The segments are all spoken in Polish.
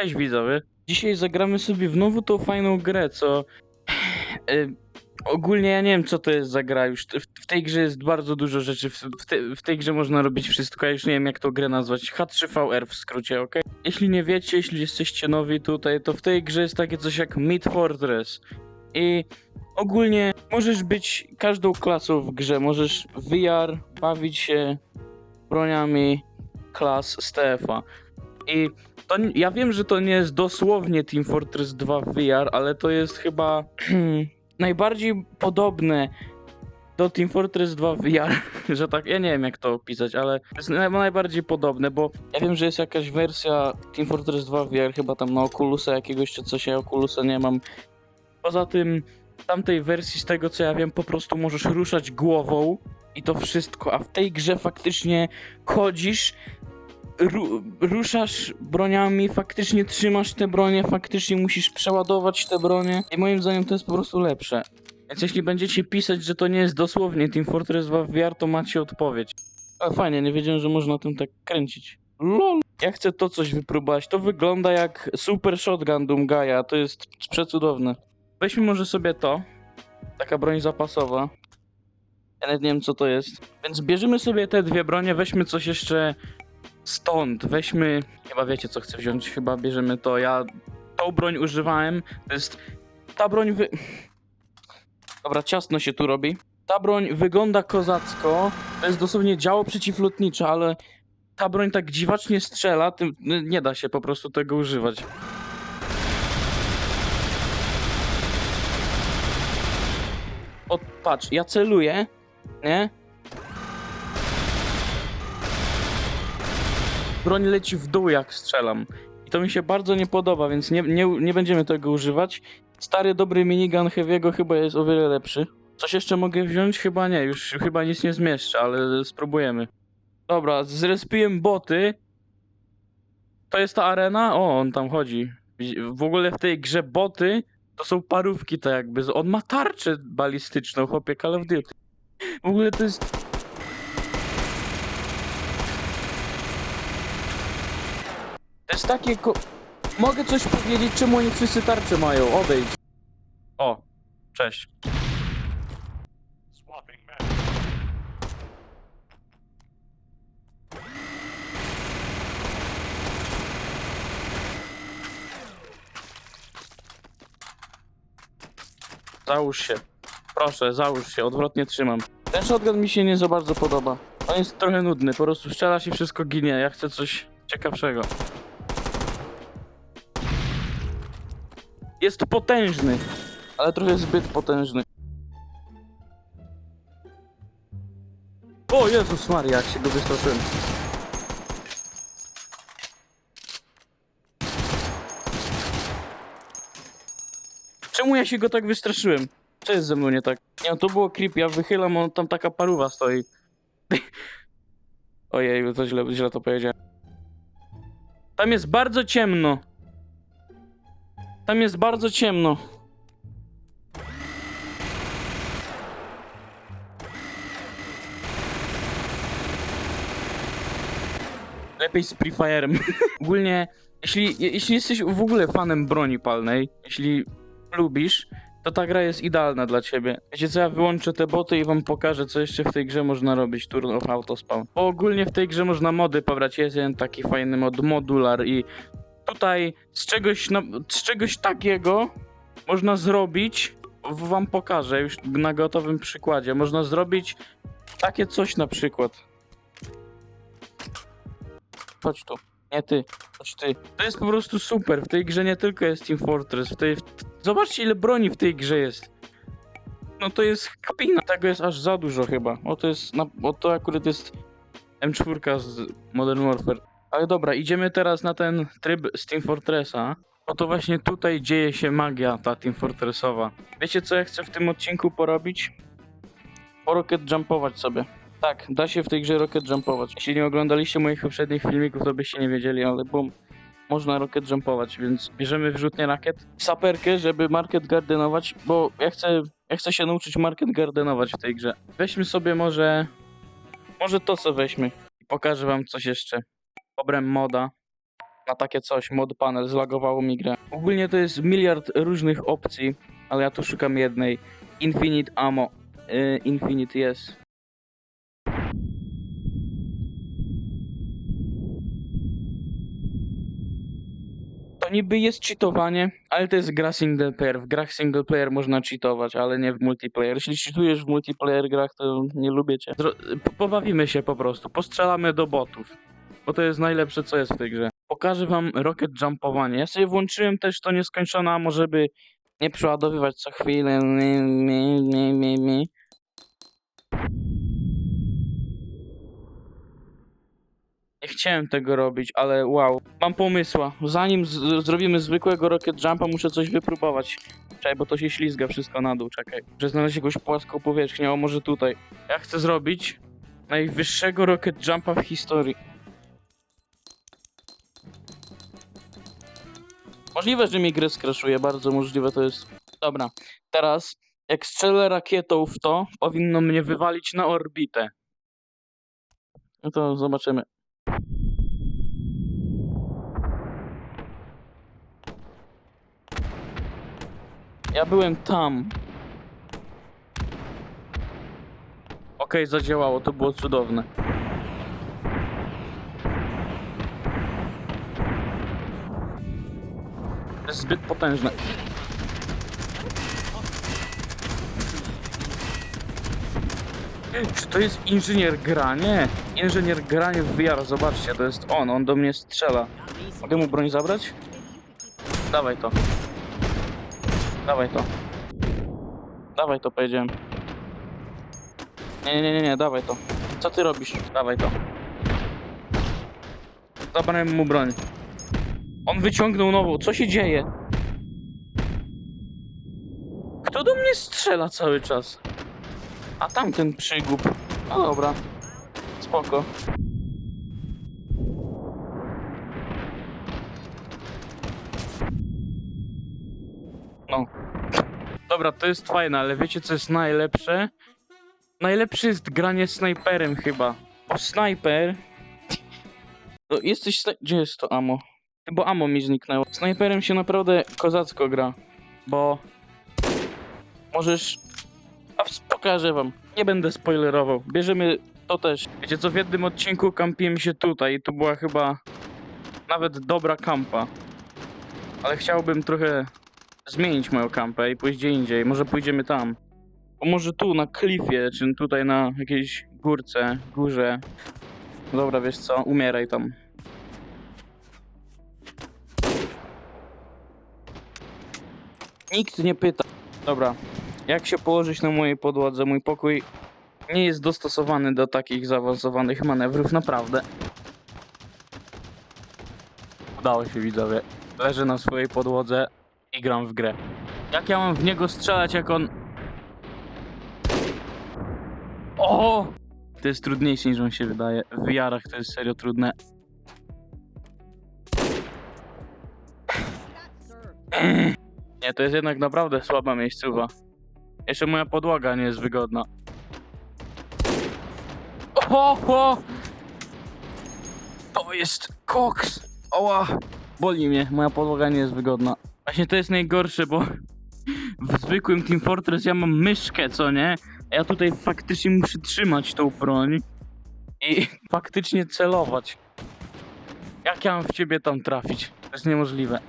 Cześć widzowie. Dzisiaj zagramy sobie w nową tą fajną grę, co... Y, ogólnie ja nie wiem co to jest za gra już. W, w tej grze jest bardzo dużo rzeczy. W, w, te, w tej grze można robić wszystko, ja już nie wiem jak tą grę nazwać. H3VR w skrócie, ok? Jeśli nie wiecie, jeśli jesteście nowi tutaj, to w tej grze jest takie coś jak Mid Fortress. I ogólnie możesz być każdą klasą w grze. Możesz VR, bawić się broniami klas z. I to, ja wiem, że to nie jest dosłownie Team Fortress 2 VR, ale to jest chyba najbardziej podobne do Team Fortress 2 VR, że tak, ja nie wiem jak to opisać, ale jest naj, najbardziej podobne, bo ja wiem, że jest jakaś wersja Team Fortress 2 VR, chyba tam na Oculusa jakiegoś czy coś, ja Oculusa nie mam. Poza tym, w tamtej wersji, z tego co ja wiem, po prostu możesz ruszać głową i to wszystko, a w tej grze faktycznie chodzisz, ru, ruszasz broniami, faktycznie trzymasz te bronie, faktycznie musisz przeładować te bronie i moim zdaniem to jest po prostu lepsze. Więc jeśli będziecie pisać, że to nie jest dosłownie Team Fortress 2 VR, to macie odpowiedź. A fajnie, nie wiedziałem, że można tym tak kręcić. LOL. Ja chcę to coś wypróbować. To wygląda jak Super Shotgun Doomgaia. To jest przecudowne. Weźmy może sobie to. Taka broń zapasowa. Ja nie wiem co to jest. Więc bierzemy sobie te dwie bronie, weźmy coś jeszcze stąd. Weźmy. Chyba wiecie co chcę wziąć. Chyba bierzemy to. Ja tą broń używałem. To jest. Ta broń wy. Dobra, ciasno się tu robi. Ta broń wygląda kozacko. To jest dosłownie działo przeciwlotnicze, ale ta broń tak dziwacznie strzela. Tym nie da się po prostu tego używać. O, patrz, ja celuję, nie? Broń leci w dół jak strzelam. I to mi się bardzo nie podoba, więc nie, nie, nie będziemy tego używać. Stary, dobry minigun Heavy'ego chyba jest o wiele lepszy. Coś jeszcze mogę wziąć? Chyba nie, już chyba nic nie zmieszczę, ale spróbujemy. Dobra, zrespiłem boty. To jest ta arena? O, on tam chodzi. W ogóle w tej grze boty to są parówki tak jakby. On ma tarczę balistyczną, chłopie Call of Duty. W ogóle to jest... To jest takie ko... Mogę coś powiedzieć, czemu oni wszyscy tarcze mają? Odejdź. O, cześć. Załóż się. Proszę, załóż się, odwrotnie trzymam. Ten shotgun mi się nie za bardzo podoba. On jest trochę nudny, po prostu strzela się wszystko ginie. Ja chcę coś ciekawszego. Jest potężny, ale trochę zbyt potężny. O Jezus Maria, jak się go wystraszyłem. Czemu ja się go tak wystraszyłem? Co jest ze mną nie tak? Nie, no to było creepy, ja wychylam, on tam taka paruwa stoi. Ojej, to źle, źle to powiedziałem. Tam jest bardzo ciemno. Tam jest bardzo ciemno. Lepiej z Free. Ogólnie, jeśli, je- jeśli jesteś w ogóle fanem broni palnej, jeśli lubisz, to ta gra jest idealna dla ciebie. Wiecie co, ja wyłączę te boty i wam pokażę, co jeszcze w tej grze można robić, Turn of Autospawn. Bo ogólnie w tej grze można mody pobrać, jest jeden taki fajny mod, modular i tutaj z czegoś, no, z czegoś takiego można zrobić, wam pokażę już na gotowym przykładzie, można zrobić takie coś na przykład. Chodź tu. Nie ty, chodź ty. To jest po prostu super. W tej grze nie tylko jest Team Fortress. W tej... Zobaczcie ile broni w tej grze jest. No to jest kapina. Tego jest aż za dużo chyba. O to jest. Na... O to akurat jest M4 z Modern Warfare. Ale dobra, idziemy teraz na ten tryb z Team Fortressa. Bo to właśnie tutaj dzieje się magia ta Team Fortressowa. Wiecie co ja chcę w tym odcinku porobić? Porocket jumpować sobie. Tak, da się w tej grze rocket jumpować. Jeśli nie oglądaliście moich poprzednich filmików, to byście nie wiedzieli, ale bum, można rocket jumpować, więc bierzemy wrzutnie rakiet, saperkę, żeby market gardenować, bo ja chcę, ja chcę się nauczyć market gardenować w tej grze. Weźmy sobie może, może to co weźmy i pokażę wam coś jeszcze. Pobrem moda. na takie coś, mod panel, zlagowało mi grę. Ogólnie to jest miliard różnych opcji, ale ja tu szukam jednej. Infinite ammo. Y, infinite jest. To niby jest cheatowanie, ale to jest gra single player. W grach single player można cheatować, ale nie w multiplayer. Jeśli cheatujesz w multiplayer grach, to nie lubię cię. Zro- po- pobawimy się po prostu. Postrzelamy do botów. Bo to jest najlepsze, co jest w tej grze. Pokażę wam rocket jumpowanie. Ja sobie włączyłem też to nieskończone, a może by nie przeładowywać co chwilę. Mi, mi, mi, mi, mi. Nie chciałem tego robić, ale wow. Mam pomysła. Zanim zrobimy zwykłego rocket jumpa, muszę coś wypróbować. Czekaj, bo to się ślizga wszystko na dół, czekaj. Muszę znaleźć jakąś płaską powierzchnię, o może tutaj. Ja chcę zrobić najwyższego rocket jumpa w historii. Możliwe, że mi grę skraszuje, bardzo możliwe to jest. Dobra, teraz jak strzelę rakietą w to, powinno mnie wywalić na orbitę. No to zobaczymy. Ja byłem tam. Okej, zadziałało, to było cudowne. Zbyt potężne. Czy to jest inżynier granie? Inżynier granie w VR, zobaczcie, to jest on, on do mnie strzela. Mogę mu broń zabrać? Dawaj to. Dawaj to. Dawaj to, powiedziałem. Nie, nie, nie, nie, dawaj to. Co ty robisz? Dawaj to. Zabrałem mu broń. On wyciągnął nową. Co się dzieje? Strzela cały czas? A tamten przygub. No dobra. Spoko. No. Dobra, to jest fajne, ale wiecie co jest najlepsze? Najlepsze jest granie snajperem chyba. O snajper. No, jesteś. Gdzie jest to amo? Bo amo mi zniknęło. Snajperem się naprawdę kozacko gra, bo możesz. A pokażę wam. Nie będę spoilerował. Bierzemy to też. Wiecie co, w jednym odcinku kampiłem się tutaj i to była chyba nawet dobra kampa. Ale chciałbym trochę zmienić moją kampę i pójść gdzie indziej. Może pójdziemy tam. Bo może tu na klifie, czy tutaj na jakiejś górce, górze. Dobra, wiesz co, umieraj tam. Nikt nie pyta. Dobra, jak się położyć na mojej podłodze? Mój pokój nie jest dostosowany do takich zaawansowanych manewrów, naprawdę. Udało się, widzowie. Leżę na swojej podłodze i gram w grę. Jak ja mam w niego strzelać, jak on... O! To jest trudniejsze niż on się wydaje. W jarach to jest serio trudne. Nie, to jest jednak naprawdę słaba miejscowa. Jeszcze moja podłoga nie jest wygodna. O, o! To jest koks! Oła! Boli mnie, moja podłoga nie jest wygodna. Właśnie to jest najgorsze, bo w zwykłym Team Fortress ja mam myszkę, co nie? A ja tutaj faktycznie muszę trzymać tą broń i faktycznie celować. Jak ja mam w ciebie tam trafić? To jest niemożliwe.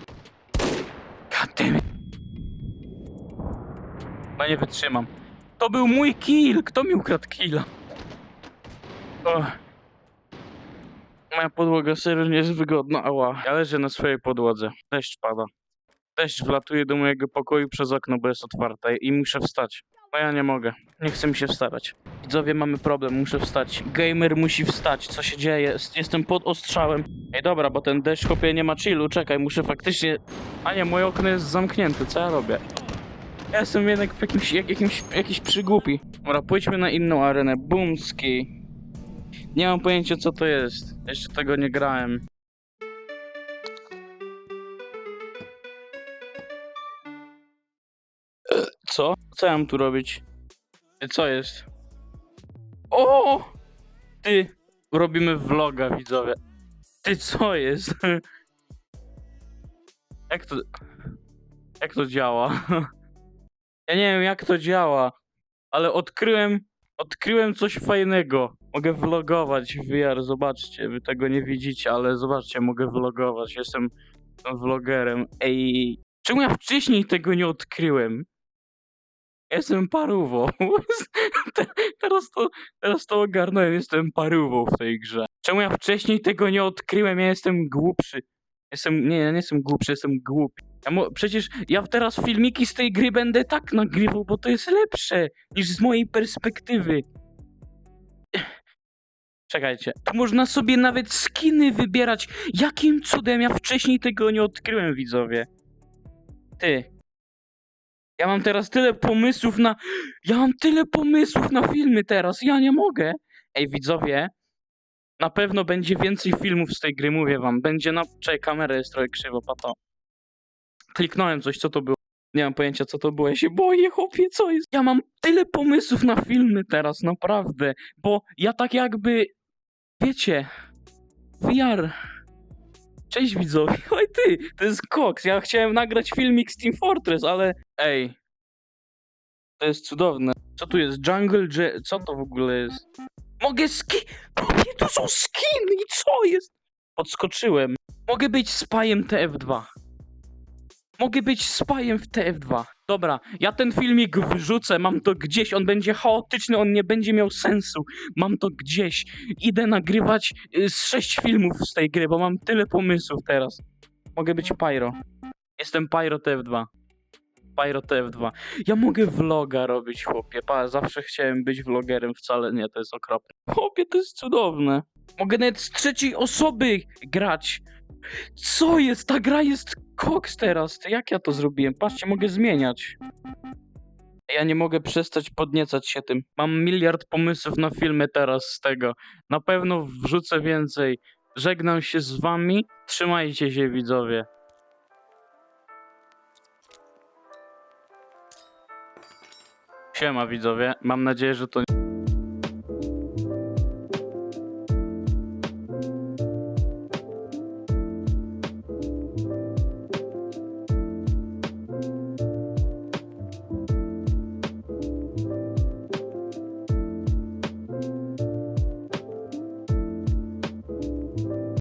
Nie wytrzymam. To był mój kill! Kto mi ukradł killa? Moja podłoga serio nie jest wygodna, ała. Ja leżę na swojej podłodze. Deszcz pada. Deszcz wlatuje do mojego pokoju przez okno, bo jest otwarte i muszę wstać. No ja nie mogę. Nie chcę mi się wstawać. Widzowie, mamy problem, muszę wstać. Gamer musi wstać, co się dzieje? Jest- Jestem pod ostrzałem. Ej, dobra, bo ten deszcz chłopie nie ma chillu, czekaj, muszę faktycznie... A nie, moje okno jest zamknięte, co ja robię? Ja jestem jednak w jakimś, jak, jakimś, jakiś przygłupi. Dobra, pójdźmy na inną arenę. Boomski. Nie mam pojęcia co to jest. Jeszcze tego nie grałem. E, Co? Co ja mam tu robić? E, Co jest? O! Ty! Robimy vloga, widzowie. Ty, co jest? Jak to... Jak to działa? Ja nie wiem jak to działa, ale odkryłem... Odkryłem coś fajnego. Mogę vlogować w VR, zobaczcie, wy tego nie widzicie, ale zobaczcie, mogę vlogować, jestem, vlogerem. Ej, czemu ja wcześniej tego nie odkryłem? Jestem parówą. Te- teraz, to, teraz to ogarnąłem, jestem parówą w tej grze. Czemu ja wcześniej tego nie odkryłem? Ja jestem głupszy. Jestem, nie, ja nie jestem głupszy, jestem głupi. Ja przecież ja teraz filmiki z tej gry będę tak nagrywał, bo to jest lepsze niż z mojej perspektywy. Czekajcie, tu można sobie nawet skiny wybierać. Jakim cudem ja wcześniej tego nie odkryłem, widzowie? Ty. Ja mam teraz tyle pomysłów na. Ja mam tyle pomysłów na filmy teraz, ja nie mogę. Ej, widzowie. Na pewno będzie więcej filmów z tej gry, mówię wam. Będzie na. Czekaj, kamera jest trochę krzywo, pato. Kliknąłem coś, co to było. Nie mam pojęcia, co to było. Ja się boję, chłopie, co jest? Ja mam tyle pomysłów na filmy teraz, naprawdę. Bo ja tak jakby. Wiecie. VR. Cześć widzowie. Oj ty, to jest Cox. Ja chciałem nagrać filmik z Team Fortress, ale. Ej. To jest cudowne. Co tu jest? Jungle Jet. Co to w ogóle jest? Mogę ski. Chłopie, tu są skiny i co jest? Podskoczyłem. Mogę być spajem TF2. Mogę być spajem w TF2. Dobra, ja ten filmik wrzucę, mam to gdzieś, on będzie chaotyczny, on nie będzie miał sensu. Mam to gdzieś. Idę nagrywać y, z sześć filmów z tej gry, bo mam tyle pomysłów teraz. Mogę być Pyro. Jestem Pyro TF2. Pyro TF2. Ja mogę vloga robić, chłopie. Pa, zawsze chciałem być vlogerem, wcale nie, to jest okropne. Chłopie, to jest cudowne. Mogę nawet z trzeciej osoby grać. Co jest? Ta gra jest koks teraz. Jak ja to zrobiłem? Patrzcie, mogę zmieniać. Ja nie mogę przestać podniecać się tym. Mam miliard pomysłów na filmy teraz z tego. Na pewno wrzucę więcej. Żegnam się z wami. Trzymajcie się, widzowie. Siema, widzowie. Mam nadzieję, że to